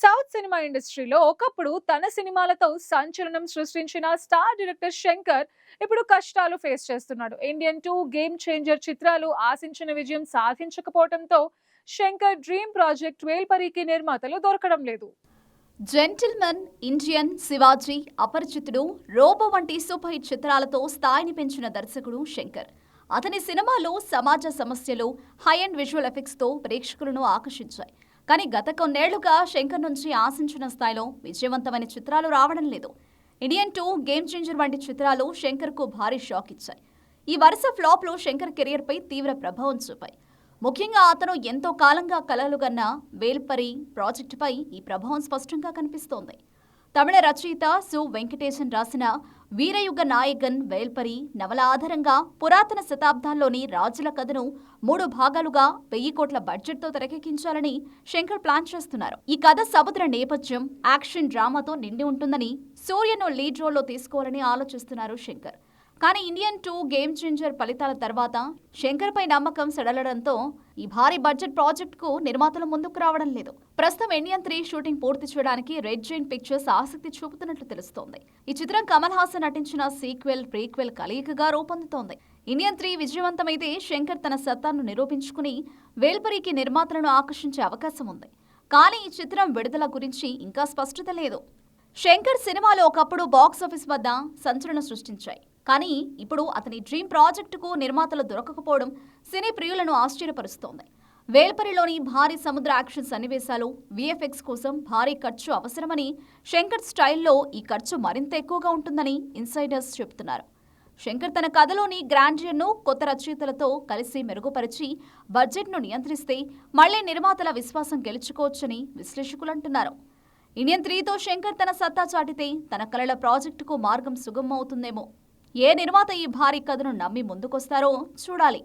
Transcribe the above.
South cinema ఇండస్ట్రీలో ఒకప్పుడు తన సినిమాలతో సంచలనం సృష్టించిన స్టార్ డైరెక్టర్ శంకర్ ఇప్పుడు కష్టాలు ఫేస్ చేస్తున్నాడు. ఇండియన్ టూ గేమ్ చేంజర్ చిత్రాలు ఆశించిన విజయం సాధించకపోవడంతో శంకర్ డ్రీమ్ ప్రాజెక్ట్ వేల్పరికి నిర్మాతలు దొరకడం లేదు. Gentleman Indian Sivaji Aparichitudu Robo వంటి సూపర్ హిట్ చిత్రాలతో స్థాయిని పెంచిన దర్శకుడు శంకర్. అతని సినిమాలు సమాజ సమస్యలు హై అండ్ విజువల్ ఎఫెక్ట్స్తో ప్రేక్షకులను ఆకర్షించాయి. కానీ గత కొన్నేళ్ళుగా శంకర్ నుంచి ఆశించిన స్థాయిలో విజయవంతమైన చిత్రాలు రావడం లేదు. ఇండియన్ టూ గేమ్ చేంజర్ వంటి చిత్రాలు శంకర్కు భారీ షాక్ ఇచ్చాయి. ఈ వరుస ఫ్లాప్లు శంకర్ కెరియర్పై తీవ్ర ప్రభావం చూపాయి. ముఖ్యంగా అతను ఎంతో కాలంగా కలలుగన్న వేల్పరి ప్రాజెక్టుపై ఈ ప్రభావం స్పష్టంగా కనిపిస్తోంది. తమిళ రచయిత సు. వెంకటేశన్ రాసిన వీరయుగ నాయకన్ వేల్పరి నవల ఆధారంగా పురాతన శతాబ్దాల్లోని రాజుల కథను మూడు భాగాలుగా వెయ్యి కోట్ల బడ్జెట్తో తెరకెక్కించాలని శంకర్ ప్లాన్ చేస్తున్నారు. ఈ కథ సముద్ర నేపథ్యం యాక్షన్ డ్రామాతో నిండి ఉంటుందని సూర్యను లీడ్ రోల్లో తీసుకోవాలని ఆలోచిస్తున్నారు శంకర్. కానీ ఇండియన్ టూ గేమ్ చేంజర్ ఫలితాల తర్వాత శంకర్ పై నమ్మకం సడలడంతో ఈ భారీ బడ్జెట్ ప్రాజెక్ట్కు నిర్మాతలు ముందుకు రావడం లేదు. ప్రస్తుతం ఇండియన్ త్రీ షూటింగ్ పూర్తి చేయడానికి రెడ్ జైన్ పిక్చర్స్ ఆసక్తి చూపుతున్నట్లు తెలుస్తోంది. ఈ చిత్రం కమల్ హాసన్ నటించిన సీక్వెల్ ప్రీక్వెల్ కలయికగా రూపొందుతోంది. ఇండియన్ త్రీ విజయవంతమైతే శంకర్ తన సత్తాను నిరూపించుకుని వేల్పరికి నిర్మాతలను ఆకర్షించే అవకాశం ఉంది. కానీ ఈ చిత్రం విడుదల గురించి ఇంకా స్పష్టత లేదు. శంకర్ సినిమాలు ఒకప్పుడు బాక్సాఫీస్ వద్ద సంచలనం సృష్టించాయి. కానీ ఇప్పుడు అతని డ్రీమ్ ప్రాజెక్టుకు నిర్మాతలు దొరకకపోవడం సినీ ప్రియులను ఆశ్చర్యపరుస్తోంది. వేల్పరిలోని భారీ సముద్ర యాక్షన్ సన్నివేశాలు విఎఫ్ఎక్స్ కోసం భారీ ఖర్చు అవసరమని శంకర్ స్టైల్లో ఈ ఖర్చు మరింత ఎక్కువగా ఉంటుందని ఇన్సైడర్స్ చెబుతున్నారు. శంకర్ తన కథలోని గ్రాండియర్ను కొత్త రచయితలతో కలిసి మెరుగుపరిచి బడ్జెట్ను నియంత్రిస్తే మళ్ళీ నిర్మాతల విశ్వాసం గెలుచుకోవచ్చని విశ్లేషకులు అంటున్నారు. ఇండియన్ త్రీతో శంకర్ తన సత్తా చాటితే తన కళల ప్రాజెక్టుకు మార్గం సుగమం అవుతుందేమో ఏ నిర్మాత ఈ భారీ కథను నమ్మి ముందుకొస్తారో చూడాలి.